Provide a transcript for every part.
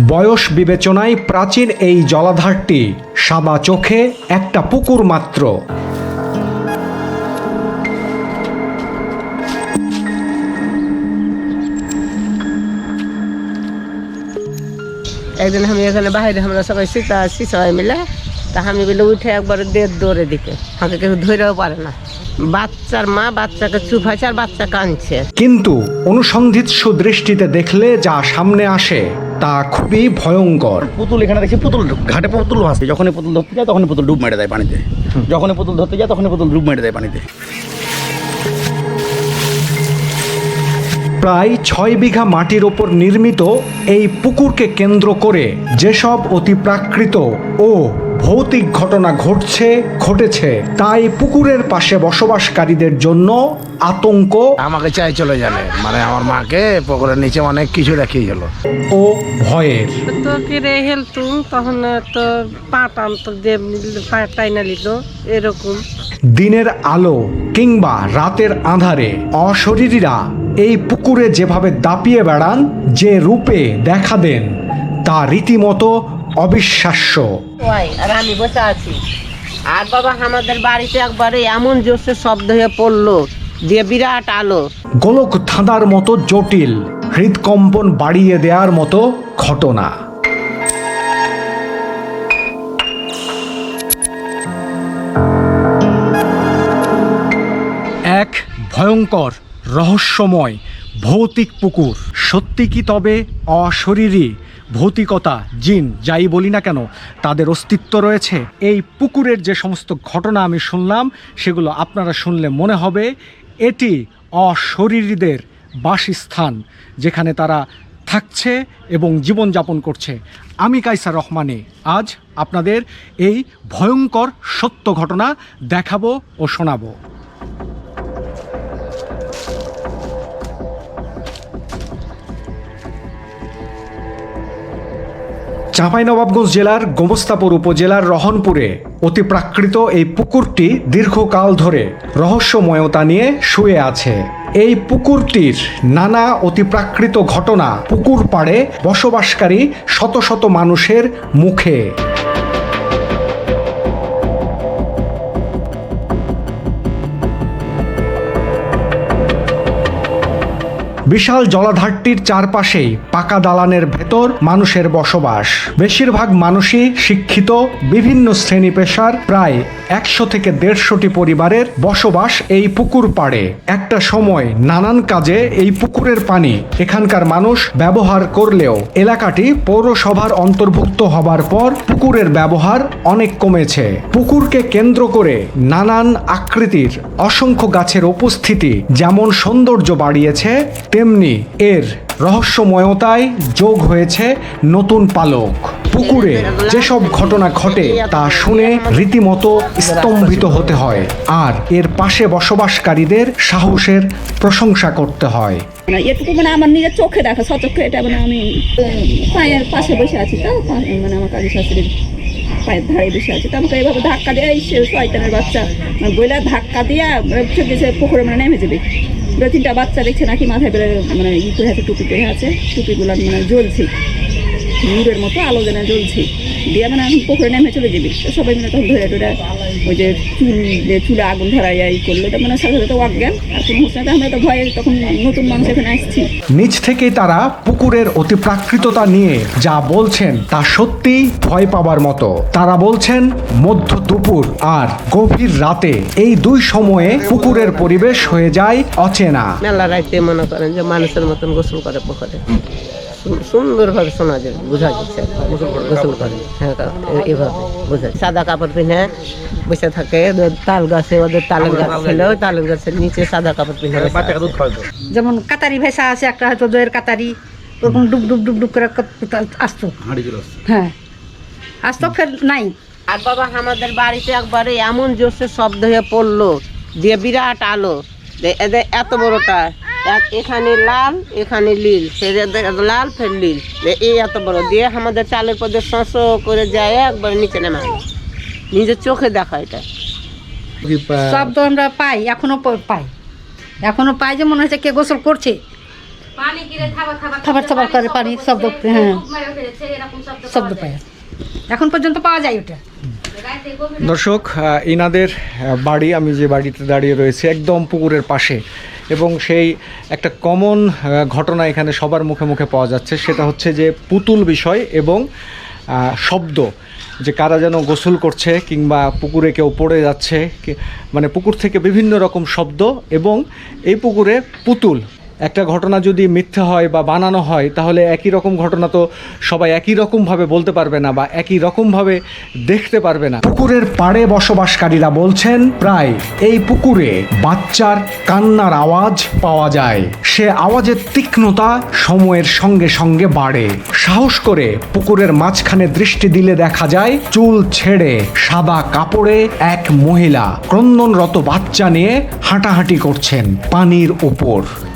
বয়স বিবেচনায় প্রাচীন এই জলাধারটি সাদা চোখে একটা পুকুর মাত্র। একদিন আমি এখানে বাইরে আমরা সবাই শীতা আছি সবাই মিলে, তা আমি বলে উঠে একবার দেড় দৌড়ে দিকে। আমাকে কেউ ধরেও পারে না। বাচ্চার মা বাচ্চাকে চুপ আর বাচ্চা কাঁদছে। কিন্তু অনুসন্ধিৎসু দৃষ্টিতে দেখলে যা সামনে আসে তা খুবই ভয়ঙ্কর। পুতুল এখানে দেখছি পুতুল ঘাটে পুতুল ভাসছে যখন পুতুল ধরতে যায় তখন পুতুল ডুব মেরে দেয় পানিতে। যখনই পুতুল ধরতে যায় তখনই পুতুল ডুব মেরে দেয় পানিতে। প্রায় ছয় বিঘা মাটির ওপর নির্মিত এই পুকুরকে কেন্দ্র করে যেসব অতিপ্রাকৃত ও ভৌতিক ঘটনা ঘটছে ঘটেছে। তাই পুকুরের পাশে বসবাসকারীদের জন্য আতঙ্ক। আমাকে চাই চলে যাবে। মানে আমার মাকে পুকুরের নিচে অনেক কিছু দেখিয়ে গেল। ও ভয়ের। তো কিরে হেলতুম তখন তো পা টান তো পা টাইনা নিল এরকম। দিনের আলো কিংবা রাতের আঁধারে অশরীরীরা এই পুকুরে যেভাবে দাপিয়ে বেড়ান যে রূপে দেখা দেন তা রীতিমতো অবিশ্বাস্য। আর আমি বসে আছি। আর বাবা আমাদের বাড়িতে একবারে এমন জোরসে শব্দ হয়ে পড়ল যে বিরাট আলো। গোলক ধাঁধার মতো জটিল হৃদকম্পন বাড়িয়ে দেওয়ার মতো ঘটনা। এক ভয়ঙ্কর রহস্যময় ভৌতিক পুকুর। সত্যি কি তবে অশরীরী? ভৌতিকতা, জিন, যাই বলি না কেন, তাদের অস্তিত্ব রয়েছে। এই পুকুরের যে সমস্ত ঘটনা আমি শুনলাম, সেগুলো আপনারা শুনলে মনে হবে এটি অশরীরীদের বাসস্থান, যেখানে তারা থাকছে এবং জীবনযাপন করছে। আমি কাইসার রহমানে আজ আপনাদের এই ভয়ঙ্কর সত্য ঘটনা দেখাবো ও শোনাবো। চাঁপাইনবাবগঞ্জ জেলার গোমস্তাপুর উপজেলার রহনপুরে অতিপ্রাকৃত এই পুকুরটি দীর্ঘকাল ধরে রহস্যময়তা নিয়ে শুয়ে আছে। এই পুকুরটির নানা অতিপ্রাকৃত ঘটনা পুকুর পাড়ে বসবাসকারী শত শত মানুষের মুখে। বিশাল জলাধারটির চারপাশেই পাকা দালানের ভেতর মানুষের বসবাস। বেশিরভাগ মানুষই শিক্ষিত, বিভিন্ন শ্রেণি পেশার প্রায় একশো থেকে দেড়শোটি পরিবারের বসবাস এই পুকুর পাড়ে। একটা সময় নানান কাজে এই পুকুরের পানি এখানকার মানুষ ব্যবহার করলেও এলাকাটি পৌরসভার অন্তর্ভুক্ত হবার পর পুকুরের ব্যবহার অনেক কমেছে। পুকুরকে কেন্দ্র করে নানান আকৃতির অসংখ্য গাছের উপস্থিতি যেমন সৌন্দর্য বাড়িয়েছে তেমনি এর রহস্যময়তায় যোগ হয়েছে নতুন পালক। পুকুরে যেসব ঘটনা ঘটে তা শুনে রীতিমতো স্তম্ভিত হতে হয় আর এর পাশে বসবাসকারীদের সাহসের প্রশংসা করতে হয়। মানে এটুকু মানে আমার নিজের চোখে দেখা, সচক্ষে এটা মানে আমি, পায়ের পাশে বসে আছি তো মানে আমার কাজী শাশুড়ির পায়ের ধারে বসে আছে তো, আমাকে এইভাবে ধাক্কা দিয়ে সে শয়তানের বাচ্চা মানে বইলা ধাক্কা দিয়া চোখে পুকুরে মানে নেমে যাবে। দুটো তিনটা বাচ্চা দেখছে নাকি মাথায় বেড়ে মানে ই করে আছে, টুপি করে আছে, টুপিগুলো মানে জ্বলছে। নূরের মতো আলো যেন জ্বলছে দিয়ে মানে আমি পুকুরে নেমে চলে যাবি সবাই মিলে তখন ধরে টরে ওই যে চুল যে চুলে আগুন ধরাই এই করল। তো মানে সাথে সাথে অজ্ঞান। আর কোনো হচ্ছে না তো আমরা তো ভয়ে তখন নতুন মানুষ এখানে আসছি। নিজ থেকেই তারা পুকুরের অতি প্রাকৃততা নিয়ে যা বলছেন তা সত্যিই ভয় পাবার মতো। তারা বলছেন মধ্য দুপুর আর গভীর রাতে এই দুই সময়ে পুকুরের পরিবেশ হয়ে যায় অচেনা। মেলা রাইতে মনে করেন যে মানুষের মতন গোসল করে পুকুরে। সুন্দরভাবে শোনা যায় বোঝা যাচ্ছে। গোসল করে হ্যাঁ এভাবে বোঝা যায়। সাদা কাপড় পিনে বসে থাকে তাল গাছে ওদের তালের গাছ ছিল ওই তালের গাছের নিচে সাদা কাপড় পিনে যেমন কাতারি ভেসা আছে একটা হয়তো দইয়ের কাতারি ওরকম ডুব ডুব ডুব ডুব করে আসতো। হ্যাঁ। আসতো ফের নাই। আর বাবা আমাদের বাড়িতে একবারে এমন জোরসে শব্দ হয়ে পড়ল দিয়ে বিরাট আলো। এদের এত বড়টা এক- এখানে লাল এখানে নীল। ফের লাল ফের নীল। এই এত বড়। দিয়ে আমাদের চালের পদে শস্য করে যায় একবার নিচে নেমে। নিজের চোখে দেখা এটা। শব্দ আমরা পাই এখনও পাই। এখনও পাই যে মনে হচ্ছে কে গোসল করছে। খাবার খাবার করে পানি শব্দ হ্যাঁ। শব্দ পায়। এখন পর্যন্ত পাওয়া যায় ওটা। দর্শক ইনাদের বাড়ি আমি যে বাড়িতে দাঁড়িয়ে রয়েছে একদম পুকুরের পাশে। এবং সেই একটা কমন ঘটনা এখানে সবার মুখে মুখে পাওয়া যাচ্ছে। সেটা হচ্ছে যে পুতুল বিষয় এবং শব্দ। যে কারা যেন গোসল করছে কিংবা পুকুরে কেউ পড়ে যাচ্ছে মানে পুকুর থেকে বিভিন্ন রকম শব্দ এবং এই পুকুরে পুতুল। একটা ঘটনা যদি মিথ্যা হয় বা বানানো হয়, তাহলে একই রকম ঘটনা তো সবাই একই রকমভাবে বলতে পারবে না বা একই রকমভাবে দেখতে পারবে না। পুকুরের পাড়ে বসবাসকারীরা বলছেন, প্রায় এই পুকুরে বাচ্চার কান্নার আওয়াজ পাওয়া যায়। সে আওয়াজের তীক্ষ্ণতা সময়ের সঙ্গে সঙ্গে বাড়ে। সাহস করে পুকুরের মাঝখানে দৃষ্টি দিলে দেখা যায়, চুল ছেড়ে সাদা কাপড়ে এক মহিলা ক্রন্দনরত বাচ্চা নিয়ে হাঁটাহাঁটি করছেন পানির উপর যে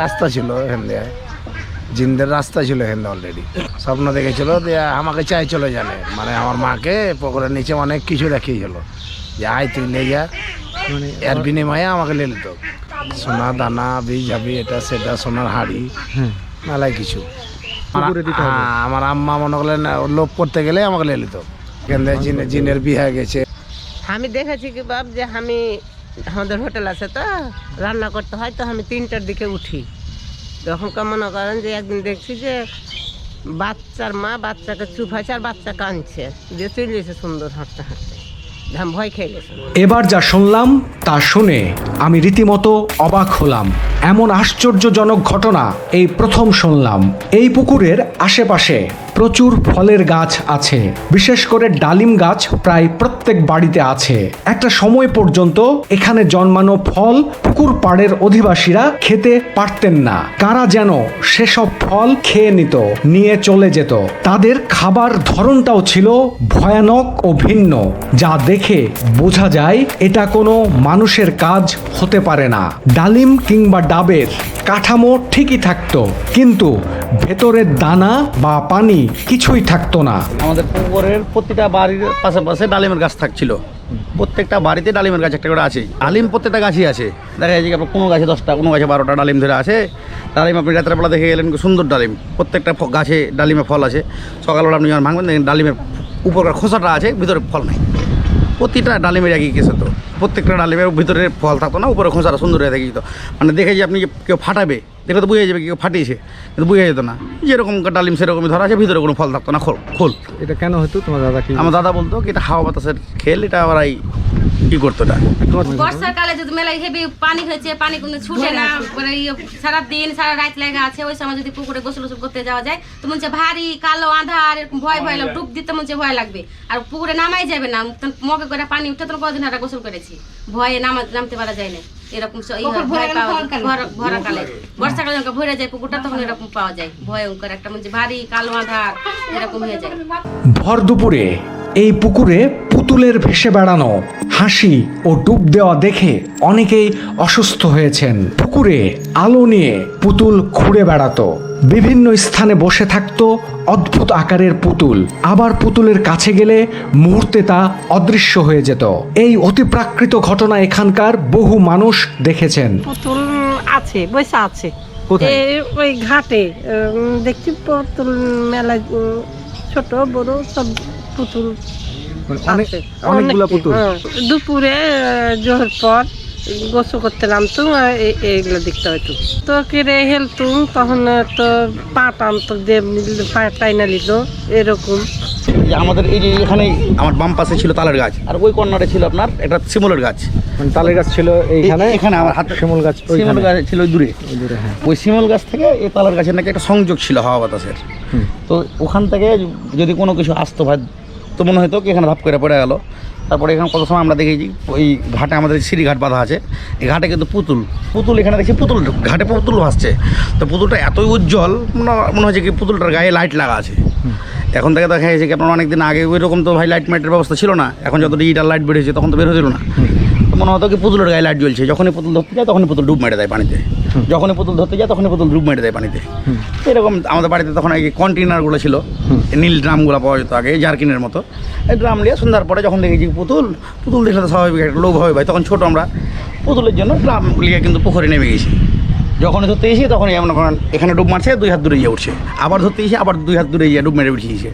রাস্তা ছিল এখান দিয়ে। জিন্দের রাস্তা ছিল এখান দিয়ে অলরেডি স্বপ্ন দেখেছিল যে আমাকে চাই চলে জানে। মানে আমার মাকে পুকুরের নিচে অনেক কিছু দেখিয়েছিল। যে আয় তুই লে যা। মানে এর বিনিময়ে আমাকে লে নিত। সোনা দানা বীজ হাবি এটা সেটা সোনার হাড়ি মেলায় কিছু। হ্যাঁ, আমার আম্মা মনে করলেন লোভ করতে গেলে আমাকে লে নিত। এখান থেকে জিনের বিয়ে গেছে। আমি দেখেছি কি বাপ যে আমি আমাদের হোটেল আছে তো, রান্না করতে হয় তো আমি তিনটার দিকে উঠি। তখনকার মনে করেন যে একদিন দেখছি যে বাচ্চার মা বাচ্চাকে চুপাইছে আর বাচ্চা কাঁদছে, যে চলে গেছে সুন্দর হাঁটতে হাঁটতে। এবার যা শুনলাম, তা শুনে আমি রীতিমতো অবাক হলাম। এমন আশ্চর্যজনক ঘটনা এই প্রথম শুনলাম। এই পুকুরের আশেপাশে প্রচুর ফলের গাছ আছে। বিশেষ করে ডালিম গাছ প্রায় প্রত্যেক বাড়িতে আছে। একটা সময় পর্যন্ত এখানে জন্মানো ফল পুকুর পাড়ের অধিবাসীরা খেতে পারতেন না। কারা যেন সেসব ফল খেয়ে নিত, নিয়ে চলে যেত। তাদের খাবার ধরনটাও ছিল ভয়ানক ও ভিন্ন। যা দেখে বোঝা যায় এটা কোনো মানুষের কাজ হতে পারে না। ডালিম কিংবা ডাবের কাঠামো ঠিকই থাকতো, কিন্তু ভেতরের দানা বা পানি কিছুই থাকতো না। আমাদের পুকুরের প্রতিটা বাড়ির পাশাপাশি ডালিমের গাছ থাকছিল। প্রত্যেকটা বাড়িতে ডালিমের গাছ একটা করে আছে। ডালিম প্রত্যেকটা গাছই আছে। দেখা যায় যে আপনার কোনো গাছে দশটা, কোনো গাছে বারোটা ডালিম ধরে আছে। ডালিম আপনি রাতের বেলা দেখে গেলেন সুন্দর ডালিম। প্রত্যেকটা গাছে ডালিমে ফল আছে। সকালবেলা আপনি যখন ভাঙবেন দেখেন ডালিমের উপরকার খোসাটা আছে, ভিতরে ফল নাই। প্রতিটা ডালিমের একই গেছে তো। প্রত্যেকটা ডালিমের ভিতরে ফল থাকতো না উপরে খোসাটা সুন্দর হয়ে থাকে তো মানে দেখে যে আপনি যে কেউ ফাটাবে দেখলে তো বুঝে যাবে কেউ ফাটিয়েছে কিন্তু বুঝে যেত না। যেরকম ডালিম সেরকমই ধরা আছে ভিতরে কোনো ফল থাকতো না খোল খোল। এটা কেন হতো তোমার দাদা কি আমার দাদা বলতো কি এটা হাওয়া বাতাসের খেল এটা আবার এই কি করতো এটা বর্ষাকালে যদি মেলায় হেভি পানি হয়েছে পানি কোনো ছুটে না পরে ইয়ে সারা দিন সারা রাত লেগে আছে ওই সময় যদি পুকুরে গোসল গোসল করতে যাওয়া যায় তো মনে হচ্ছে ভারী কালো আধার এরকম ভয় ভয় লাগবে ডুব দিতে মনে হচ্ছে ভয় লাগবে। আর পুকুরে নামাই যাবে না তখন মগে করে পানি উঠে তখন কদিন আর গোসল করেছি। ভয়ে নামা নামতে পারা যায় না। এরকম স- ভয় পাওয়া যায়। ভরা- ভরাকালে। বর্ষাকালে যখন ভরে যায় পুকুরটা তখন এরকম পাওয়া যায়। ভয়ঙ্কর একটা মনে ভারী কালো আধার এরকম হয়ে যায়। ভর দুপুরে এই পুকুরে পুতুলের ভেসে বেড়ানো হাসি ও ডুব দেওয়া দেখে অনেকেই অসুস্থ হয়েছেন। পুকুরে আলো নিয়ে পুতুল ঘুরে বেড়াতো। বিভিন্ন স্থানে বসে থাকত অদ্ভুত আকারের পুতুল। আবার পুতুলের কাছে গেলে মুহূর্তে তা অদৃশ্য হয়ে যেত। এই অতিপ্রাকৃত ঘটনা এখানকার বহু মানুষ দেখেছেন। পুতুল আছে বৈশা আছে। ওই ঘাটে দেখছি পুতুল মেলা ছোট বড় সব পুতুল আছে। অনেকটি, হ্যাঁ। দুপুরে জোহর পর গোসল করতে নামতুম আর এইগুলো দেখতে হয়তো তো কেড়ে হেলতুম তখন তো পা টানতো যে টাই না নিল এরকম। যে আমাদের এই যে এখানে আমার বাম পাশে ছিল তালের গাছ আর ওই কর্নারে ছিল আপনার একটা শিমলের গাছ। মানে তালের গাছ ছিল এইখানে এখানে আমার হাতে শিমুল গাছ শিমল গাছ ছিল ওই দূরে। দূরে, হ্যাঁ। ওই শিমল গাছ থেকে এই তালের গাছের নাকি একটা সংযোগ ছিল হাওয়া বাতাসের। তো ওখান থেকে যদি কোনো কিছু আসতো ভাই তো মনে হয়তো এখানে ধাপ করে পড়ে গেল। তারপরে এখানে কত সময় আমরা দেখেছি, ওই ঘাটে আমাদের সিঁড়ি ঘাট বাঁধা আছে। এই ঘাটে কিন্তু পুতুল। পুতুল এখানে দেখছি পুতুল, ঘাটে পুতুল ভাসছে। তো পুতুলটা এতই উজ্জ্বল, মনে- হচ্ছে কি পুতুলটার গায়ে লাইট লাগা আছে। এখন থেকে দেখা যাচ্ছে কি আপনার অনেকদিন আগে ওই রকম তো ভাই লাইট মাইটের ব্যবস্থা ছিল না। এখন যত ডিজিটাল লাইট বেরিয়েছে তখন তো বের হয়েছিল না। মনে হতো কি পুতুলের গায়ে লাইট জ্বলছে। যখনই পুতুল ধরতে যায় তখনই পুতুল ডুব মেরে দেয় পানিতে। যখনই পুতুল ধরতে যায় তখনই পুতুল ডুব মেরে দেয় পানিতে। এরকম আমাদের বাড়িতে তখন এই কন্টেনারগুলো ছিল। নীল ড্রামগুলো পাওয়া যেত আগে জার্কিনের মতো। এই ড্রাম নিয়ে সন্ধ্যার পরে যখন দেখেছি পুতুল পুতুল দেখলে তো স্বাভাবিক একটা লোভ হবে ভাই। তখন ছোট আমরা পুতুলের জন্য ড্রাম নিয়ে কিন্তু পুকুরে নেমে গেছি। যখন ধরতে এসে তখন এমন করেন এখানে ডুব মারছে দুই হাত দূরে গিয়ে উঠছে। আবার ধরতে এসে আবার দুই হাত দূরে গিয়ে ডুব মেরে উঠিয়েছে।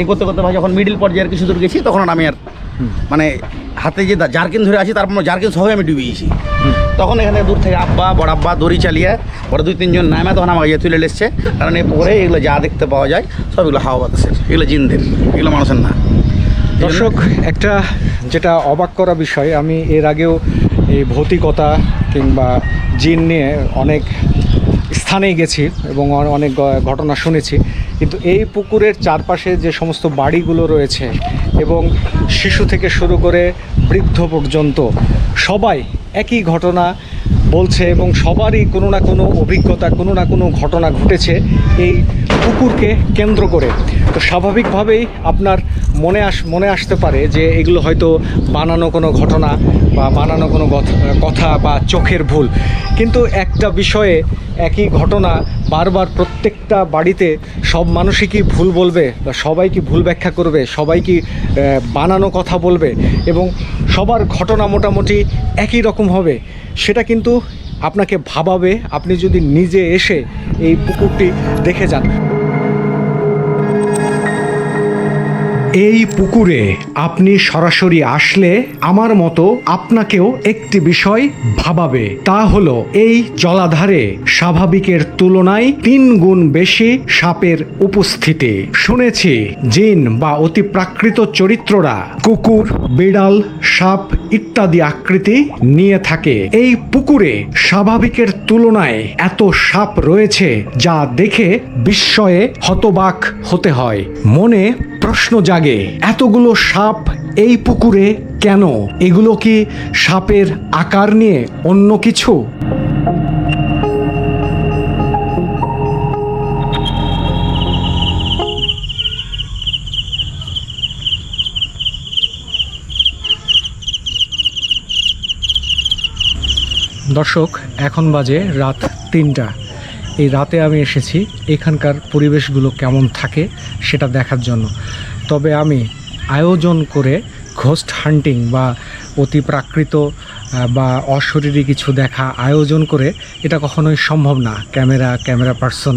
এই করতে করতে ভাই যখন মিডিল পর্যায়ের কিছু দূর গেছি তখন আমি আর মানে হাতে যে জার্কিন ধরে আছি তারপর জার্কিন সবাই আমি ডুবিয়েছি। তখন এখানে দূর থেকে আব্বা, বড় আব্বা দড়ি চালিয়ে পরে দুই তিনজন নামে তখন আমাকে ইয়ে তুলে এসছে। কারণ এই পরে এগুলো যা দেখতে পাওয়া যায়, সব এগুলো হাওয়া বাতাসের, এগুলো জিনদের, এগুলো মানুষের না। দর্শক, একটা যেটা অবাক করা বিষয়, আমি এর আগেও এই ভৌতিকতা কিংবা জিন নিয়ে অনেক স্থানে গেছি এবং অনেক ঘটনা শুনেছি। কিন্তু এই পুকুরের চারপাশে যে সমস্ত বাড়িগুলো রয়েছে এবং শিশু থেকে শুরু করে বৃদ্ধ পর্যন্ত সবাই একই ঘটনা বলছে এবং সবারই কোনো না কোনো অভিজ্ঞতা, কোনো না কোনো ঘটনা ঘটেছে এই পুকুরকে কেন্দ্র করে। তো স্বাভাবিকভাবেই আপনার মনে আস, মনে আসতে পারে যে এগুলো হয়তো বানানো কোনো ঘটনা বা বানানো কোনো কথা বা চোখের ভুল। কিন্তু একটা বিষয়ে একই ঘটনা বারবার প্রত্যেকটা বাড়িতে সব মানুষই কি ভুল বলবে বা সবাই কি ভুল ব্যাখ্যা করবে, সবাই কি বানানো কথা বলবে এবং সবার ঘটনা মোটামুটি একই রকম হবে, সেটা কিন্তু আপনাকে ভাবাবে। আপনি যদি নিজে এসে এই পুকুরটি দেখে যান। এই পুকুরে আপনি সরাসরি আসলে আমার মতো আপনাকেও একটি বিষয় ভাবাবে। তা হলো, এই জলাধারে স্বাভাবিকের তুলনায় তিন গুণ বেশি সাপের উপস্থিতি। শুনেছি, জিন বা অতি প্রাকৃত চরিত্ররা কুকুর, বিড়াল, সাপ ইত্যাদি আকৃতি নিয়ে থাকে। এই পুকুরে স্বাভাবিকের তুলনায় এত সাপ রয়েছে যা দেখে বিস্ময়ে হতবাক হতে হয়। মনে প্রশ্ন জাগে, এতগুলো সাপ এই পুকুরে কেন? এগুলো কি সাপের আকার নিয়ে অন্য কিছু? দর্শক, এখন বাজে রাত তিনটা। এই রাতে আমি এসেছি। এখানকার পরিবেশগুলো কেমন থাকে সেটা দেখার জন্য। তবে আমি আয়োজন করে ঘোস্ট হান্টিং বা অতি প্রাকৃত বা অশরীরী কিছু দেখা আয়োজন করে এটা কখনোই সম্ভব না। ক্যামেরা ক্যামেরা পার্সন,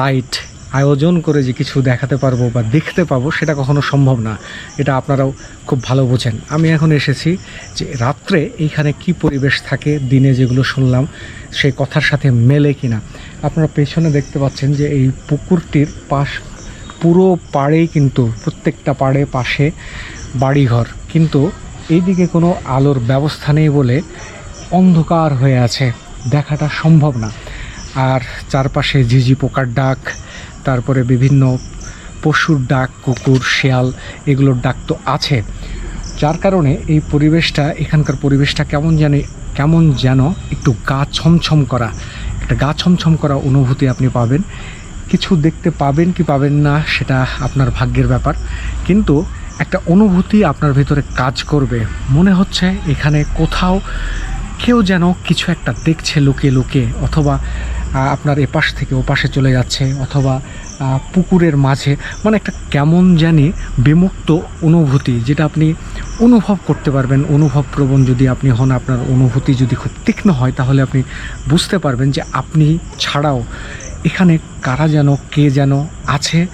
লাইট আয়োজন করে যে কিছু দেখাতে পারব বা দেখতে পাবো, সেটা কখনো সম্ভব না। এটা আপনারাও খুব ভালো বোঝেন। আমি এখন এসেছি যে রাত্রে এইখানে কি পরিবেশ থাকে, দিনে যেগুলো শুনলাম সেই কথার সাথে মেলে কিনা। আপনারা পেছনে দেখতে পাচ্ছেন যে এই পুকুরটির পাশ, পুরো পাড়েই কিন্তু, প্রত্যেকটা পাড়ে পাশে বাড়িঘর। কিন্তু এইদিকে কোনো আলোর ব্যবস্থা নেই বলে অন্ধকার হয়ে আছে। দেখাটা সম্ভব না। আর চারপাশে ঝিঝি পোকার ডাক তারপরে বিভিন্ন পশুর ডাক, কুকুর, শেয়াল এগুলোর ডাক তো আছে। যার কারণে এই পরিবেশটা, এখানকার পরিবেশটা কেমন জানি, কেমন যেন একটু গা ছমছম করা, একটা গা ছমছম করা অনুভূতি আপনি পাবেন। কিছু দেখতে পাবেন কি পাবেন না সেটা আপনার ভাগ্যের ব্যাপার। কিন্তু একটা অনুভূতি আপনার ভিতরে কাজ করবে। মনে হচ্ছে এখানে কোথাও কেউ যেন কিছু একটা দেখছে লুকিয়ে লুকিয়ে, অথবা আপনার এপাশ থেকে ওপাশে চলে যাচ্ছে অথবা পুকুরের মাঝে। মানে একটা কেমন জানি বিমুক্ত অনুভূতি যেটা আপনি অনুভব করতে পারবেন অনুভব প্রবণ যদি আপনি হন, আপনার অনুভূতি যদি খুব তীক্ষ্ণ হয়, তাহলে আপনি বুঝতে পারবেন যে আপনি ছাড়াও এখানে কারা যেন, কে যেন আছে।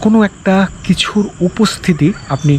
কোনো একটা কিছুর উপস্থিতি আপনি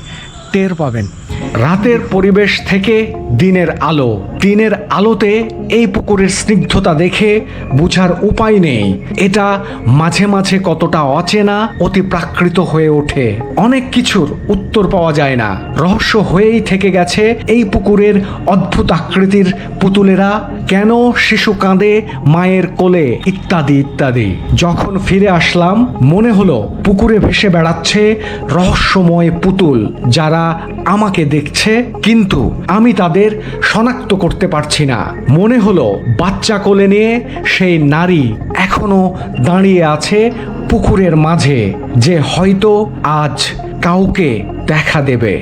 টের পাবেন। রাতের পরিবেশ থেকে দিনের আলো, দিনের আলোতে এই পুকুরের স্নিগ্ধতা দেখে বোঝার উপায় নেই। এটা মাঝে মাঝে কতটা অচেনা অতি প্রাকৃত হয়ে ওঠে। অনেক কিছুর উত্তর পাওয়া যায় না। রহস্য হয়েই থেকে গেছে এই পুকুরের অদ্ভুত আকৃতির পুতুলেরা কেন শিশু কাঁদে, মায়ের কোলে, ইত্যাদি ইত্যাদি। যখন ফিরে আসলাম, মনে হলো পুকুরে ভেসে বেড়াচ্ছে রহস্যময় পুতুল যারা আমাকে দেখছে। কিন্তু আমি তাদের শনাক্ত করতে পারছি না। মনে হলো বাচ্চা কোলে নিয়ে সেই নারী এখনও দাঁড়িয়ে আছে পুকুরের মাঝে, যে হয়তো আজ কাউকে দেখা দেবে।